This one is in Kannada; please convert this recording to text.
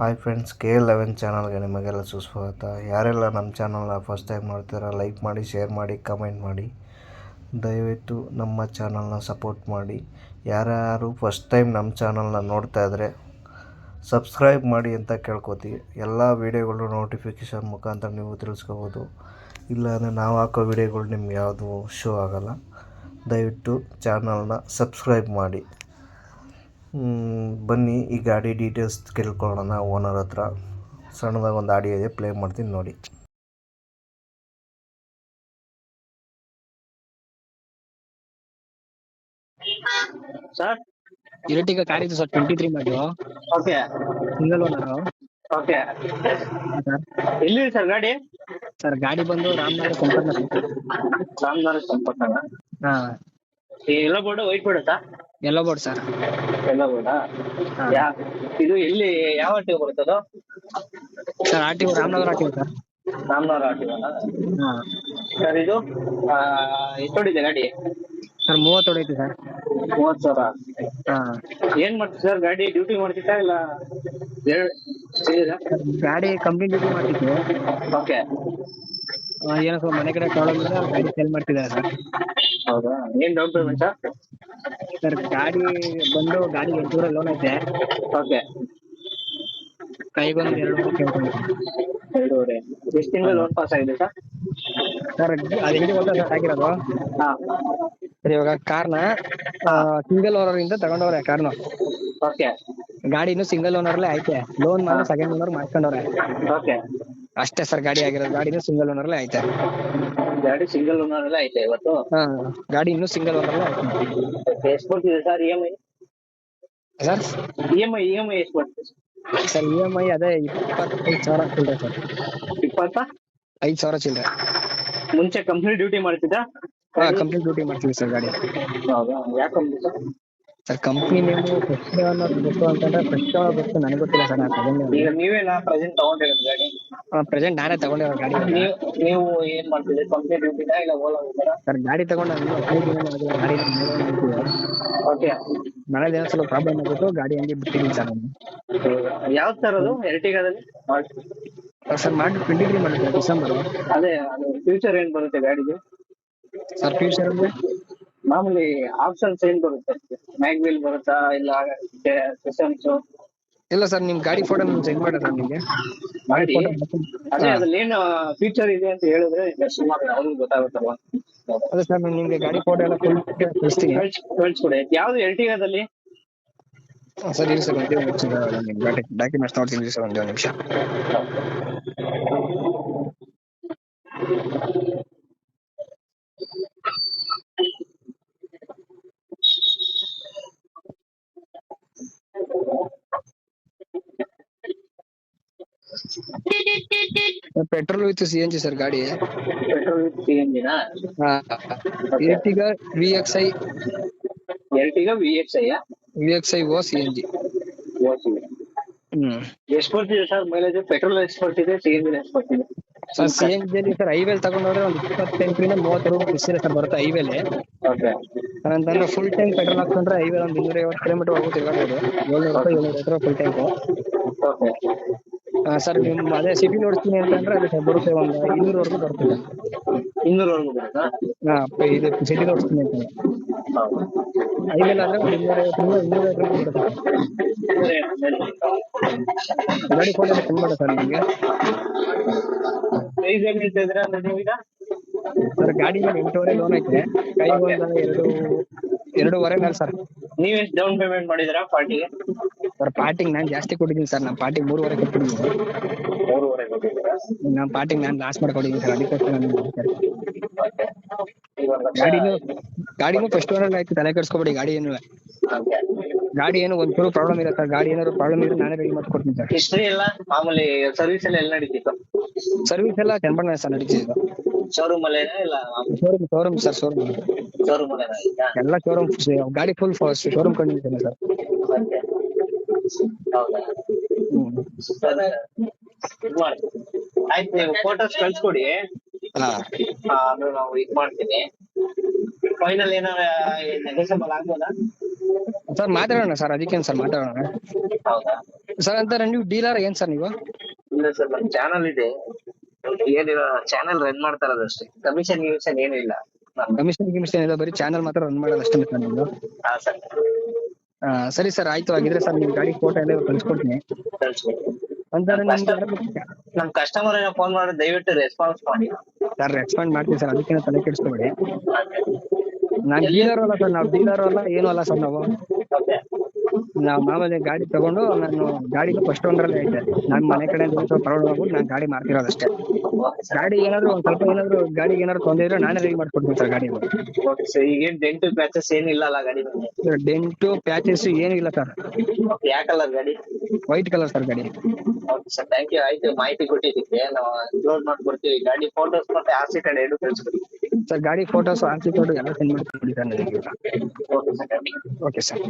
ಹಾಯ್ ಫ್ರೆಂಡ್ಸ್ ಕೆ ಲೆವೆನ್ ಚಾನಲ್ಗೆ ನಿಮಗೆಲ್ಲ ಸುಸ್ವಾಗತ. ಯಾರೆಲ್ಲ ನಮ್ಮ ಚಾನಲ್ನ ಫಸ್ಟ್ ಟೈಮ್ ನೋಡ್ತೀರಾ ಲೈಕ್ ಮಾಡಿ ಶೇರ್ ಮಾಡಿ ಕಮೆಂಟ್ ಮಾಡಿ. ದಯವಿಟ್ಟು ನಮ್ಮ ಚಾನಲ್ನ ಸಪೋರ್ಟ್ ಮಾಡಿ. ಯಾರ್ಯಾರು ಫಸ್ಟ್ ಟೈಮ್ ನಮ್ಮ ಚಾನಲ್ನ ನೋಡ್ತಾ ಇದ್ದರೆ ಸಬ್ಸ್ಕ್ರೈಬ್ ಮಾಡಿ ಅಂತ ಕೇಳ್ಕೊತೀವಿ. ಎಲ್ಲ ವೀಡಿಯೋಗಳು ನೋಟಿಫಿಕೇಷನ್ ಮುಖಾಂತರ ನೀವು ತಿಳಿಸ್ಕೋಬೋದು. ಇಲ್ಲಾಂದರೆ ನಾವು ಹಾಕೋ ವೀಡಿಯೋಗಳು ನಿಮ್ಗೆ ಯಾವುದು ಶೋ ಆಗೋಲ್ಲ. ದಯವಿಟ್ಟು ಚಾನಲ್ನ ಸಬ್ಸ್ಕ್ರೈಬ್ ಮಾಡಿ. ಬನ್ನಿ ಈ ಗಾಡಿ ಡೀಟೇಲ್ಸ್ ಕೇಳ್ಕೊಳ್ಳೋಣ ಓನರ್ ಹತ್ರ. ಸಣ್ಣದಾಗಿ ಒಂದು ಆಡಿಯೋ ಇದೆ ಪ್ಲೇ ಮಾಡ್ತೀನಿ ನೋಡಿ. ಸರ್ ಇರಟಿಗ ಕಾರ್ ಇದು ಸರ್ ಟ್ವೆಂಟಿ ತ್ರೀ ಮಾಡಿ ಓಕೆ ಸಿಂಗಲ್ ಓನರ್ ಓಕೆ ಎಲ್ಲಿ ಸರ್ ಗಾಡಿ? ಸರ್ ಗಾಡಿ ಬಂದು ರಾಮನಗರ ಸಂಪರ್ಕ ರಾಮನಗರ ಸಂಪರ್ಕ ಹಾ. ಎಲ್ಲ ಬೋರ್ಡ್ ವೈಟ್ ಬೋರ್ಡ್ ಎಲ್ಲೋ ಬೋರ್ಡ್ ಸರ್ ಎಲ್ಲ ಬೋರ್ಡಾ ಯಾ ಇದು ಎಲ್ಲಿ ಯಾವ ಆಟಿಗೆ ಬರುತ್ತದು? Sir R T O Ramanagara R T O sir Ramanagara ಆಟಿವಲ್ಲ ಹಾ. ಸರ್ ಇದು ಎಷ್ಟು ಹೊಡಿದೆ ಗಾಡಿ? ಸರ್ ಮೂವತ್ತು ಹೊಡೈತಿ ಸರ್ ಮೂವತ್ತು ಸಾವಿರ? ಹಾ. ಏನ್ ಮಾಡ್ತೀವಿ ಸರ್ ಗಾಡಿ ಡ್ಯೂಟಿ ಮಾಡ್ತಿತ್ತಾ ಇಲ್ಲ? ಸರ್ ಗಾಡಿ ಕಂಪ್ನಿ ಡ್ಯೂಟಿ ಮಾಡ್ತಿದ್ದೆ ಓಕೆ ಆ, ಏನೋ ಸ್ವಲ್ಪ ಮನೆ ಕಡೆ ಪ್ರಾಬ್ಲಮ್ ಇದೆ ಗಾಡಿ ಸೇಲ್ ಮಾಡ್ತಿದ್ದಾರೆ ಸರ್ ಹೌದಾ? ಏನ್ ಡೌನ್ ಪೇಮೆಂಟ್ ಸರ್ ಸರ್ ಗಾಡಿ ಬಂದು ಗಾಡಿ ಎಂಟೂರ ಲೋನ್ ಐತೆ? ಓಕೆ. ಕೈಗೊಂದು ಎರಡು ವರ್ಷ ಕೇಳ್ಕೊಂಡು ಎರಡೂವರೆ. ಎಷ್ಟು ತಿಂಗಳು ಲೋನ್ ಪಾಸ್ ಆಗಿದೆ ಸರ್? ಸರ್ ಅದು ಹೆಂಗೆ ಗೊತ್ತಾ ಸರ್ ಆಗಿರೋದು? ಹಾ. ಸರ್ ಇವಾಗ ಕಾರ್ನ ಸಿಂಗಲ್ ಓನರ್ ಇಂದ ತಗೊಂಡವ್ರೆ ಕಾರ್ನ ಓಕೆ. ಗಾಡಿ ಇನ್ನು ಸಿಂಗಲ್ ಓನರ್ ಅಲ್ಲೇ ಐತೆ. ಲೋನ್ ಮಾಡಿ ಸೆಕೆಂಡ್ ಓನರ್ ಮಾಡ್ಕೊಂಡವ್ರೆ ಓಕೆ. ಅಷ್ಟೇ ಸರ್ ಗಾಡಿ ಆಗಿರೋದು. ಗಾಡಿನೂ ಸಿಂಗಲ್ ಓನರ್ ಅಲ್ಲೇ ಐತೆ. ಗಾಡಿ ಸಿಂಗಲ್ ಓನರ್ ಎಲ್ಲ ಐತೆ ಇವತ್ತು. ಹಾ ಗಾಡಿ ಇನ್ನೂ ಸಿಂಗಲ್ ಓನರ್ ಎಷ್ಟು ಬರ್ತಿದೆ sir E M I sir? E EMI I E M I ಎಷ್ಟು ಬರ್ತಿದೆ ಸರ್? ಇ ಎಂ ಐ ಅದೇ ಇಪ್ಪತ್ತೈದು ಸಾವಿರ ಚಿಲ್ಲರೆ ಸರ್. ಇಪ್ಪತ್ತ? ಐದು ಸಾವಿರ ಚಿಲ್ಲರೆ. ಮುಂಚೆ ಕಂಪ್ನಿ ಡ್ಯೂಟಿ ಮಾಡ್ತಿದ್ದ? ಹಾ ಕಂಪ್ಲೀಟ್ ಡ್ಯೂಟಿ ಮಾಡ್ತೀವಿ ಸರ್ ಗಾಡಿ. ಹೌದಾ? ಯಾವ company sir? Sir company name first ಅನ್ನೋದು ಗೊತ್ತು ಅಂತಂದ್ರೆ ಫಸ್ಟ್ ಅನ್ನೋದು ಗೊತ್ತು ನನಗೆ ಗೊತ್ತಿಲ್ಲ ಸರ್ ಈಗ ನೀವೇನಾ ಪ್ರೆಸೆಂಟ್ ತಗೊಂಡಿರೋದು ಗಾಡಿ? ಪ್ರೆಸೆಂಟ್ ನಾನೇ ತಗೊಂಡಿರೋ ಗಾಡಿ ನೀವು ನೀವು ಏನ್ ಕಂಪ್ಲೀಟ್ ಕಂಪ್ನಿ ಡ್ಯೂಟಿನ ಇಲ್ಲ ಓಲಾ ಹೋಗ್ತಾರ ಸರ್ ಗಾಡಿ ತಗೊಂಡು ಗಾಡಿ ಓಕೆ ಮನೇಲಿ ಏನೋ ಸ್ವಲ್ಪ ಪ್ರಾಬ್ಲಮ್ ಆಗಿತ್ತು ಗಾಡಿ ಹಂಗೆ ಬಿಟ್ಟಿದ್ದೀನಿ ಸರ್ ಯಾವ ಯಾವ್ದು ಸರ್ ಅದು? ಎರ್ಟಿಗಾದಲ್ಲಿ ಸರ್ ಮಾಡಿ ಟ್ವೆಂಟಿ ತ್ರೀ ಮಾಡಿದ್ದೆ ಡಿಸೆಂಬರ್ ಅದೇ ಅದು ಫ್ಯೂಚರ್ ಏನ್ ಬರುತ್ತೆ ಗಾಡಿಗೆ? ಸರ್ ಫ್ಯೂಚರ್ ಅಂದ್ರೆ? ಮಾಮೂಲಿ ಆಪ್ಷನ್ಸ್ ಏನ್ ಬರುತ್ತೆ? ಮ್ಯಾಗ್ ವೀಲ್ ಬರುತ್ತಾ ಇಲ್ಲ ಸಿಸ್ಟಮ್ಸ್ ಇಲ್ಲ ಸರ್ ನಿಮ್ ಗಾಡಿ ಫೋಟೋ ನಾನು ಸೆಂಡ್ ಮಾಡ್ದೆ ಸರ್ ನಿಮಗೆ ಮಾಡಿ. ಅದೇ ಅದ್ರಲ್ಲಿ ಏನು ಫೀಚರ್ ಇದೆ ಅಂತ ಹೇಳಿದ್ರೆ ಸುಮಾರು ಅವ್ರಿಗೆ ಗೊತ್ತಾಗುತ್ತಲ್ವಾ? ಅದೇ ಸರ್ ನಾನು ನಿಮ್ಗೆ ಗಾಡಿ ಫೋಟೋ ಎಲ್ಲ ಫುಲ್ ಕಳಿಸ್ತೀನಿ ಕಳ್ಸ್- ಕಳ್ಸ್ಕೊಡಿ ಯಾವ್ದು ಎರ್ಟಿಗಾದಲ್ಲಿ ಸರ್ ಇರಿ ಸರ್ ಡಾಕ್ಯುಮೆಂಟ್ಸ್ ನೋಡ್ತೀನಿ ಸರ್ ಒಂದು ನಿಮಿಷ. Petrol with C N G sir ಗಾಡಿ. Petrol with C N ಜಿನಾ Ertiga V X I Ertiga V X I V X I oh CNG N G hmm. ಎಷ್ಟು ಬರ್ತಿದೆ ಸರ್ ಮೈಲೇಜ್ ಪೆಟ್ರೋಲ್ ಎಷ್ಟು ಬರ್ತಿದೆ ಸಿ ಎನ್ ಜಿ ಎಷ್ಟು ಬರ್ತಿದೆ ಸರ್ ಸಿ ಎನ್ ಸರ್ ಹೈವೇಲ್ ತಗೊಂಡವ್ರೆ ಒಂದು ಇಪ್ಪತ್ತೆಂಟರಿಂದ ಮೂವತ್ತರೆಗೂ ಬಿಸಿದೆ ಸರ್ ಬರುತ್ತೆ ಹೈವೇಲಿ ಅಂತಂದ್ರೆ ಫುಲ್ ಟೈಮ್ ಪೆಟ್ರೋಲ್ ಹಾಕೊಂಡ್ರೆ ಹೈವೇಲ್ ಒಂದು ಇನ್ನೂರ ಐವತ್ತು ಕಿಲೋಮೀಟರ್ ಹೋಗುತ್ತೆ ತಿರ್ಗಾಡ್ಬೋದು ಏಳ್ನೂರು ರೂಪಾಯಿ ಏಳ್ನೂರು ರೂಪಾಯಿ ಫುಲ್ ಟೈಮ್ ಸರ್ ನಿಮ್ಮ ಅದೇ ಸಿಟಿ ನೋಡ್ತೀನಿ ಅಂತಂದ್ರೆ ಅದಕ್ಕೆ ಬರುತ್ತೆ ಒಂದು ಇನ್ನೂರವರೆಗೂ ಬರ್ತದೆ. ಇನ್ನೂರವರೆಗೂ ಬರುತ್ತಾ? ಹಾ ಇದು ಸಿಟಿ ನೋಡ್ತೀನಿ ಅಂತ ಐವೇಲ್ ಆದ್ರೆ ಒಂದು ಇನ್ನೂರ ಬರುತ್ತೆ. ಗಾಡಿ ಫೋಟೋ ಸೆಂಡ್ ಮಾಡ ಸರ್ ನಿಮಗೆ. ಪ್ರೈಸ್ ಏನ್ ಹೇಳ್ತಾ ಇದ್ದೀರಾ ಅಂದ್ರೆ ನೀವೀಗ ಸರ್ ಗಾಡಿ ಮೇಲೆ ಎಂಟೂವರೆ ಲೋನ್ ಐತೆ. ಕೈ ಒಂದು ಎರಡು ಎರಡೂವರೆ ಮೇಲೆ ಸರ್. ನೀವ್ ಎಷ್ಟು ಡೌನ್ ಪೇಮೆಂಟ್ ಮಾಡಿದಿರಾ ಪಾರ್ಟಿಗೆ? ಸರ್ ಪಾರ್ಟಿಂಗ್ ನಾನು ಜಾಸ್ತಿ ಕೊಟ್ಟಿದ್ದೀನಿ ಸರ್. ನಮ್ಮ ಪಾರ್ಟಿಗೆ ಮೂರುವರೆ ಕೊಟ್ಟಿದ್ದೀನಿ ಮೂರುವರೆ ಕೊಟ್ಟಿದ್ದೀರಾ? ನಮ್ಮ ಪಾರ್ಟಿಗೆ ನಾನು ಲಾಸ್ ಮಾಡ್ಕೊಂಡಿದ್ದೀನಿ ಸರ್. ಅದಕ್ಕೋಸ್ಕರ ನಾನು ಒಂದು ಗಾಡಿನೂ ಗಾಡಿನೂ ಫಸ್ಟ್ ಓನರ್ ಆಯ್ತು. ತಲೆ ಕೆಡಿಸ್ಕೊಬೇಡಿ ಗಾಡಿ ಏನು. ಗಾಡಿ ಏನು ಒಂಚೂರು ಪ್ರಾಬ್ಲಮ್ ಇಲ್ಲ ಸರ್. ಗಾಡಿ ಏನಾದ್ರು ಪ್ರಾಬ್ಲಮ್ ಇದ್ರೆ ನಾನೇ ರೆಡಿ ಮಾಡ್ಕೊಡ್ತೀನಿ ಸರ್. ಹಿಸ್ಟ್ರಿ ಎಲ್ಲ ಮಾಮೂಲಿ ಸರ್ವಿಸ್ ಎಲ್ಲ ಎಲ್ಲ ನಡೀತಿತ್ತು? ಸರ್ವಿಸ್ ಎಲ್ಲ ಕೆಂಪಣ್ಣ ಸರ್ ನಡೀತಿದ್ದು ಶೋರೂಮ್ ಅಲ್ಲೇ ಇಲ್ಲ showroom showroom sir showroom showroom ಎಲ್ಲ ಶೋರೂಮ್ ಗಾಡಿ ಫುಲ್ ಶೋರೂಮ್ ಕಂಡಿದ್ದೇನೆ ಸರ್. ಓಕೆ. ಹೌದಾ ಸರಿ ಆಯ್ತು ನೀವು ಫೋಟೋಸ್ ಕಳ್ಸ್ಕೊಡಿ. ಹಾ. ಆ, ಆಮೇಲೆ ನಾವು ಇದ್ ಮಾಡ್ತೀನಿ. ಫೈನಲ್ ಏನಾರ ಆಗ್ಬೋದಾ? ಸರ್ ಮಾತಾಡೋಣ ಸರ್ ಅದಕ್ಕೇನು ಸರ್ ಮಾತಾಡೋಣ? ಹೌದಾ? ಸರ್ ಅಂತಾರೆ ನೀವು ಡೀಲರ್ ಏನ್ ಸರ್ ನೀವು? ಇಲ್ಲ ಸರ್ ನಮ್ ಚಾನಲ್ ಇದೆ. ಏನಿಲ್ಲ ಚಾನಲ್ ರನ್ ಮಾಡ್ತಾ ಇರೋದಷ್ಟೇ ಕಮಿಷನ್ ಗಿಮಿಷನ್ ಏನು ಇಲ್ಲ. ಕಮಿಷನ್ ಗಿಮಿಷನ್ ಇಲ್ಲ ಬರೀ ಚಾನಲ್ ಮಾತ್ರ ರನ್ ಮಾಡೋದು ಅಷ್ಟೇ ಸರ್ ನಿಮ್ದು ಹಾ ಸರ್. ಸರಿ ಸರ್ ಆಯ್ತು. ಹಾಗಿದ್ರೆ ಸರ್ ನಿಮ್ ಗಾಡಿ ಫೋಟೋ ಎಲ್ಲ ಕಳ್ಸ್ಕೊಡ್ತೀನಿ. ನಿಮ್ಗೆ ನಮ್ ಕಸ್ಟಮರ್ ಏನೋ ಫೋನ್ ಮಾಡಿ ದಯವಿಟ್ಟು ರೆಸ್ಪಾನ್ಸ್ ಮಾಡಿ. ಸರ್ ರೆಸ್ಪಾಂಡ್ ಮಾಡ್ತೀನಿ ಸರ್ ಅದಕ್ಕೆ ತಲೆ ಕೆಡಿಸ್ಕೊಬೇಡಿ. ನಾನ್ ಡೀಲರ್ ಅಲ್ಲ ಸರ್ ನಾವ್ ಡೀಲರ್ ಅಲ್ಲ ಏನು ಅಲ್ಲ ಸರ್ ನಾವು. ನಾವು ಮಾಮೂಲಿ ಗಾಡಿ ತಗೊಂಡು ನಾನು ಗಾಡಿಗೆ ಫಸ್ಟ್ ಒಂದರಲ್ಲಿ ಐತೆ. ನಾನ್ ಮನೆ ಕಡೆ ಸ್ವಲ್ಪ ಪರವಾಡ ಹೋಗ್ಬಿಟ್ಟು ನಾನು ಗಾಡಿ ಮಾಡ್ತಿರೋದಷ್ಟೇ ಅಷ್ಟೇ. ಗಾಡಿ ಏನಾದ್ರು ಒಂದ್ ಸ್ವಲ್ಪ ಏನಾದ್ರು ಗಾಡಿಗೆ ಏನಾದ್ರು ತೊಂದ್ರೆ ಇದ್ರೆ ನಾನೇ ರೆಡಿ ಮಾಡ್ಕೊಡ್ತೀನಿ ಸರ್ ಗಾಡಿ ಓಕೆ ಸರ್ ಈಗೇನ್ ಡೆಂಟು ಪ್ಯಾಚಸ್ ಏನಿಲ್ಲ ಅಲ್ಲ ಗಾಡಿ ಡೆಂಟು ಪ್ಯಾಚಸ್ ಏನಿಲ್ಲ ಸರ್. ಯಾವ ಕಲರ್ ಗಾಡಿ? ವೈಟ್ ಕಲರ್ ಸರ್ ಗಾಡಿ. ಓಕೆ ಸರ್ ಥ್ಯಾಂಕ್ ಯು ಆಯ್ತು ಮಾಹಿತಿ ಕೊಟ್ಟಿದ್ದಕ್ಕೆ. ನಾವು ಅಪ್ಲೋಡ್ ಮಾಡ್ಕೊಡ್ತೀವಿ. ಗಾಡಿ ಫೋಟೋಸ್ ಮತ್ತೆ ಆರ್ ಸಿ ಕಾರ್ಡ್ ಎರಡು ಸರ್ ಗಾಡಿ ಫೋಟೋಸ್ ಆರ್ ಸಿ ಕೊಟ್ಟು ಎಲ್ಲ ಸೆಂಡ್ ಮಾಡ್ತೀನಿ ಸರ್ ನನಗೆ ಓಕೆ ಸರ್ ಓಕೆ ಸರ್.